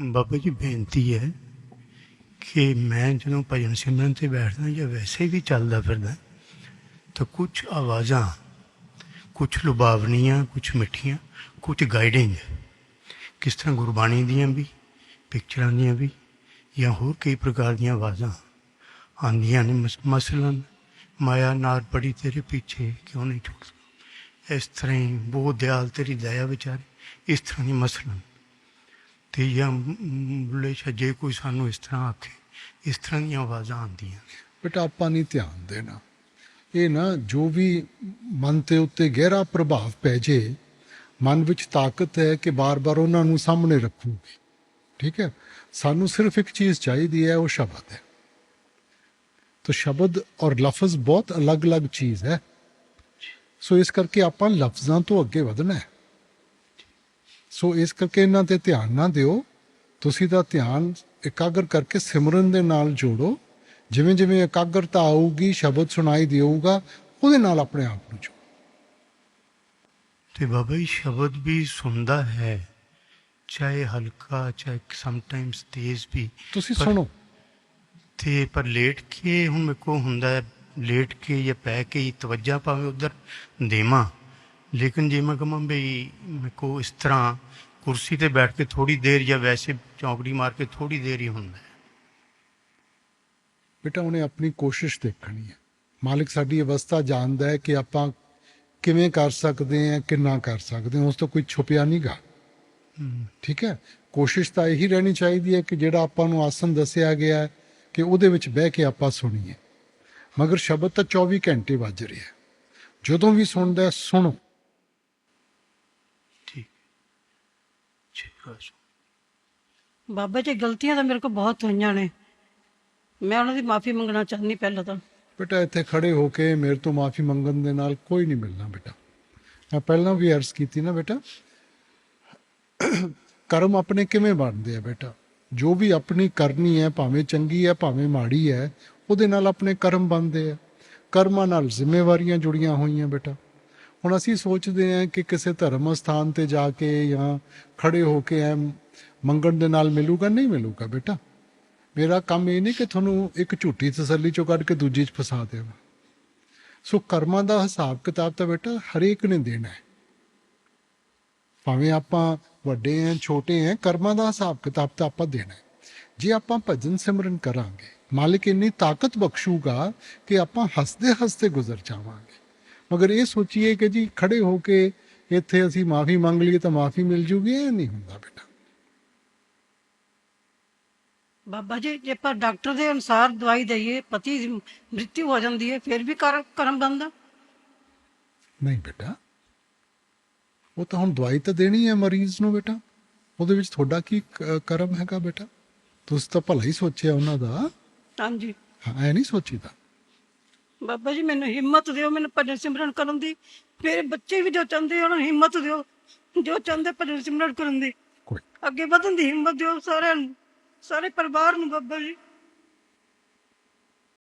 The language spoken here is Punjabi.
ਬਾਬਾ ਜੀ, ਬੇਨਤੀ ਹੈ ਕਿ ਮੈਂ ਜਦੋਂ ਭਜਨ ਸਿਮਰਨ ਤੇ ਬੈਠਦਾ ਜਾਂ ਵੈਸੇ ਵੀ ਚੱਲਦਾ ਫਿਰਦਾ, ਤਾਂ ਕੁਝ ਆਵਾਜ਼ਾਂ ਕੁਝ ਲੁਭਾਵਨੀਆਂ ਕੁਝ ਮਿੱਠੀਆਂ ਕੁਝ ਗਾਈਡਿੰਗ ਕਿਸ ਤਰ੍ਹਾਂ ਗੁਰਬਾਣੀ ਦੀਆਂ ਵੀ ਪਿਕਚਰਾਂ ਦੀਆਂ ਵੀ, ਜਾਂ ਹੋਰ ਕਈ ਪ੍ਰਕਾਰ ਦੀਆਂ ਆਵਾਜ਼ਾਂ ਆਉਂਦੀਆਂ ਨੇ, ਮਸ- ਮਸਲਨ ਮਾਇਆ ਨਾਰ ਪੜੀ ਤੇਰੇ ਪਿੱਛੇ ਕਿਉਂ ਨਹੀਂ ਛੁੱਟਦਾ ਇਸ ਤਰ੍ਹਾਂ ਹੀ ਬਹੁਤ ਦਿਆਲ ਤੇਰੀ ਦਇਆ ਵਿਚਾਰੇ, ਇਸ ਤਰ੍ਹਾਂ ਦੀ ਮਸਲਨ ਤੇ ਜਾਂ ਮ- ਬੁੱਲੇ ਸ਼ਾਹ ਜੇ ਕੋਈ ਸਾਨੂੰ ਇਸ ਤਰ੍ਹਾਂ ਆਖੇ, ਇਸ ਤਰ੍ਹਾਂ ਦੀਆਂ ਆਵਾਜ਼ਾਂ ਆਉਂਦੀਆਂ। ਬਟ, ਆਪਾਂ ਨਹੀਂ ਧਿਆਨ ਦੇਣਾ। ਇਹ ਨਾ, ਜੋ ਵੀ ਮਨ ਤੇ ਉੱਤੇ ਗਹਿਰਾ ਪ੍ਰਭਾਵ ਪੈ ਜੇ, ਮਨ ਵਿੱਚ ਤਾਕਤ ਹੈ ਕਿ ਬਾਰ-ਬਾਰ ਉਹਨਾਂ ਨੂੰ ਸਾਹਮਣੇ ਰੱਖੂਗੀ। ਠੀਕ ਹੈ? ਸਾਨੂੰ ਸਿਰਫ ਇੱਕ ਚੀਜ਼ ਚਾਹੀਦੀ ਹੈ, ਉਹ ਸ਼ਬਦ ਹੈ। ਤਾਂ ਸ਼ਬਦ ਔਰ ਲਫ਼ਜ਼ ਬਹੁਤ ਅਲੱਗ-ਅਲੱਗ ਚੀਜ਼ ਹੈ। ਸੋ ਇਸ ਕਰਕੇ ਆਪਾਂ ਲਫ਼ਜ਼ਾਂ ਤੋਂ ਅੱਗੇ ਵਧਣਾ ਹੈ। ਸੋ ਇਸ ਕਰਕੇ ਇਹਨਾਂ ਤੇ ਧਿਆਨ ਨਾ ਦਿਓ। ਤੁਸੀਂ ਦਾ ਧਿਆਨ ਇਕਾਗਰ ਕਰਕੇ ਸਿਮਰਨ ਦੇ ਨਾਲ ਜੋੜੋ। ਜਿਵੇਂ ਜਿਵੇਂ ਇਕਾਗਰਤਾ ਆਊਗੀ ਸ਼ਬਦ ਸੁਣਾਈ ਦੇਊਗਾ ਉਹਦੇ ਨਾਲ ਆਪਣੇ ਆਪ ਨੂੰ ਜੋੜੋ। ਤੇ ਬਾਬਾ ਜੀ ਸ਼ਬਦ ਵੀ ਸੁਣਦਾ ਹੈ ਚਾਹੇ ਹਲਕਾ ਚਾਹੇ ਸਮਟਾਈਮਸ ਤੇਜ਼ ਵੀ। ਤੁਸੀਂ ਸੁਣੋ। ਤੇ ਪਰ ਲੇਟ ਕੇ ਹੁਣ ਕੋ ਹੁੰਦਾ ਹੈ ਲੇਟ ਕੇ ਜਾਂ ਪੈ ਕੇ ਹੀ ਤਵੱਜਾ ਭਾਵੇਂ ਉਧਰ ਦੇਵਾਂ। ਲੇਕਿਨ ਜੇ ਮੈਂ ਕਹਾਂ ਵੀ ਮੇਰੇ ਕੋ ਇਸ ਤਰ੍ਹਾਂ ਕੁਰਸੀ ਤੇ ਬੈਠ ਕੇ ਥੋੜੀ ਦੇਰ ਜਾਂ ਵੈਸੇ ਚੌਕੜੀ ਮਾਰ ਕੇ ਥੋੜੀ ਦੇਰ ਹੀ ਹੁੰਦਾ ਹੈ। ਬੇਟਾ ਉਹਨੇ ਆਪਣੀ ਕੋਸ਼ਿਸ਼ ਦੇਖਣੀ ਹੈ। ਮਾਲਿਕ ਸਾਡੀ ਅਵਸਥਾ ਜਾਣਦਾ ਹੈ ਕਿ ਆਪਾਂ ਕਿਵੇਂ ਕਰ ਸਕਦੇ ਹਾਂ ਕਿੰਨਾ ਕਰ ਸਕਦੇ ਹਾਂ। ਉਸ ਤੋਂ ਕੋਈ ਛੁਪਿਆ ਨਹੀਂਗਾ ਠੀਕ ਹੈ? ਕੋਸ਼ਿਸ਼ ਤਾਂ ਇਹੀ ਰਹਿਣੀ ਚਾਹੀਦੀ ਹੈ ਕਿ ਜਿਹੜਾ ਆਪਾਂ ਨੂੰ ਆਸਨ ਦੱਸਿਆ ਗਿਆ ਹੈ ਕਿ ਉਹਦੇ ਵਿੱਚ ਬਹਿ ਕੇ ਆਪਾਂ ਸੁਣੀਏ। ਮਗਰ ਸ਼ਬਦ ਤਾਂ 24 ਘੰਟੇ ਵੱਜ ਰਿਹਾ ਜਦੋਂ ਵੀ ਸੁਣਦਾ ਸੁਣੋ ਠੀਕ ਠੀਕ ਹੈ ਬਾਬਾ ਜੀ ਗਲਤੀਆਂ ਤਾਂ ਮੇਰੇ ਕੋਲ ਬਹੁਤ ਹੋਈਆਂ ਨੇ। ਮੈਂ ਉਹਨਾਂ ਦੀ ਮਾਫੀ ਮੰਗਣਾ ਚਾਹੁੰਦੀ ਪਹਿਲਾਂ ਤਾਂ। ਬੇਟਾ ਇੱਥੇ ਖੜੇ ਹੋ ਕੇ ਮੇਰੇ ਤੋਂ ਮਾਫੀ ਮੰਗਣ ਦੇ ਨਾਲ ਕੋਈ ਨਹੀਂ ਮਿਲਣਾ ਬੇਟਾ। ਮੈਂ ਪਹਿਲਾਂ ਵੀ ਅਰਜ਼ ਕੀਤੀ ਨਾ ਬੇਟਾ ਕਰਮ ਆਪਣੇ ਕਿਵੇਂ ਬਣਦੇ ਆ ਬੇਟਾ? ਜੋ ਵੀ ਆਪਣੀ ਕਰਨੀ ਹੈ ਭਾਵੇਂ ਚੰਗੀ ਹੈ ਭਾਵੇਂ ਮਾੜੀ ਹੈ ਉਹਦੇ ਨਾਲ ਆਪਣੇ ਕਰਮ ਬਣਦੇ ਆ। ਕਰਮਾਂ ਨਾਲ ਜ਼ਿੰਮੇਵਾਰੀਆਂ ਜੁੜੀਆਂ ਹੋਈਆਂ ਬੇਟਾ। ਹੁਣ ਅਸੀਂ ਸੋਚਦੇ ਹਾਂ ਕਿ ਕਿਸੇ ਧਰਮ ਸਥਾਨ ਤੇ ਜਾ ਕੇ ਜਾਂ ਖੜੇ ਹੋ ਕੇ ਐ ਮੰਗਣ ਦੇ ਨਾਲ ਮਿਲੂਗਾ, ਨਹੀਂ ਮਿਲੂਗਾ ਬੇਟਾ? ਮੇਰਾ ਕੰਮ ਇਹ ਨਹੀਂ ਕਿ ਤੁਹਾਨੂੰ ਇੱਕ ਝੂਠੀ ਤਸੱਲੀ ਚੋਂ ਕੱਢ ਕੇ ਦੂਜੀ 'ਚ ਫਸਾ ਦੇਵਾਂ। ਸੋ ਕਰਮਾਂ ਦਾ ਹਿਸਾਬ ਕਿਤਾਬ ਤਾਂ ਬੇਟਾ ਹਰੇਕ ਨੇ ਦੇਣਾ ਹੈ। ਭਾਵੇਂ ਆਪਾਂ ਵੱਡੇ ਆਂ ਛੋਟੇ ਆਂ ਕਰਮਾਂ ਦਾ ਹਿਸਾਬ ਕਿਤਾਬ ਤਾਂ ਆਪਾਂ ਦੇਣਾ ਹੈ। ਜੇ ਆਪਾਂ ਭਜਨ ਸਿਮਰਨ ਕਰਾਂਗੇ, ਮਾਲਿਕ ਇੰਨੀ ਤਾਕਤ ਬਖਸ਼ੂਗਾ ਕਿ ਆਪਾਂ ਹੱਸਦੇ ਹੱਸਦੇ ਗੁਜ਼ਰ ਜਾਵਾਂਗੇ। ਮਗਰ ਇਹ ਸੋਚੀਏ ਕਿ ਜੀ ਖੜੇ ਹੋ ਕੇ ਇੱਥੇ ਅਸੀਂ ਮਾਫੀ ਮੰਗ ਲਈਏ ਤਾਂ ਮਾਫੀ ਮਿਲ ਜੂਗੀ ਇਹ ਨਹੀਂ ਹੁੰਦਾ ਬੇਟਾ। ਬਾਬਾ ਜੀ ਜੇ ਆਪਾਂ ਡਾਕਟਰ ਦੇ ਅਨੁਸਾਰ ਦਵਾਈ ਦਈਏ ਪਤੀ ਦੀ ਮ੍ਰਿਤਿੂ ਹੋ ਜਾਂਦੀ ਹੈ ਫਿਰ ਵੀ ਕਰ- ਕਰਮ ਬੰਦਾ ਨਹੀਂ ਬੇਟਾ। ਉਹ ਤਾਂ ਹੁਣ ਦਵਾਈ ਤਾਂ ਦੇਣੀ ਹੈ ਮਰੀਜ਼ ਨੂੰ ਬੇਟਾ। ਉਹਦੇ ਵਿੱਚ ਤੁਹਾਡਾ ਕੀ ਕ- ਕਰਮ ਹੈਗਾ ਬੇਟਾ? ਤੁਸੀਂ ਤਾਂ ਭਲਾ ਹੀ ਸੋਚਿਆ ਉਹਨਾਂ ਦਾ। ਹਾਂਜੀ। ਹਾਂ ਐ ਨਹੀਂ ਸੋਚੀਦਾ। ਬਾਬਾ ਜੀ ਮੈਨੂੰ ਹਿੰਮਤ ਦਿਓ ਮੈਨੂੰ ਭਜਨ ਸਿਮਰਨ ਕਰਨ ਦੀ। ਮੇਰੇ ਬੱਚੇ ਵੀ ਜੋ ਚਾਹੁੰਦੇ ਉਹਨਾਂ ਨੂੰ ਹਿੰਮਤ ਦਿਓ। ਜੋ ਚਾਹੁੰਦੇ ਭਜਨ ਸਿਮਰਨ ਕਰਨ ਦੀ। ਅੱਗੇ ਵਧਣ ਦੀ ਹਿੰਮਤ ਦਿਓ ਸਾਰਿਆਂ ਨੂੰ ਸਾਰੇ ਪਰਿਵਾਰ ਨੂੰ ਬਾਬਾ ਜੀ।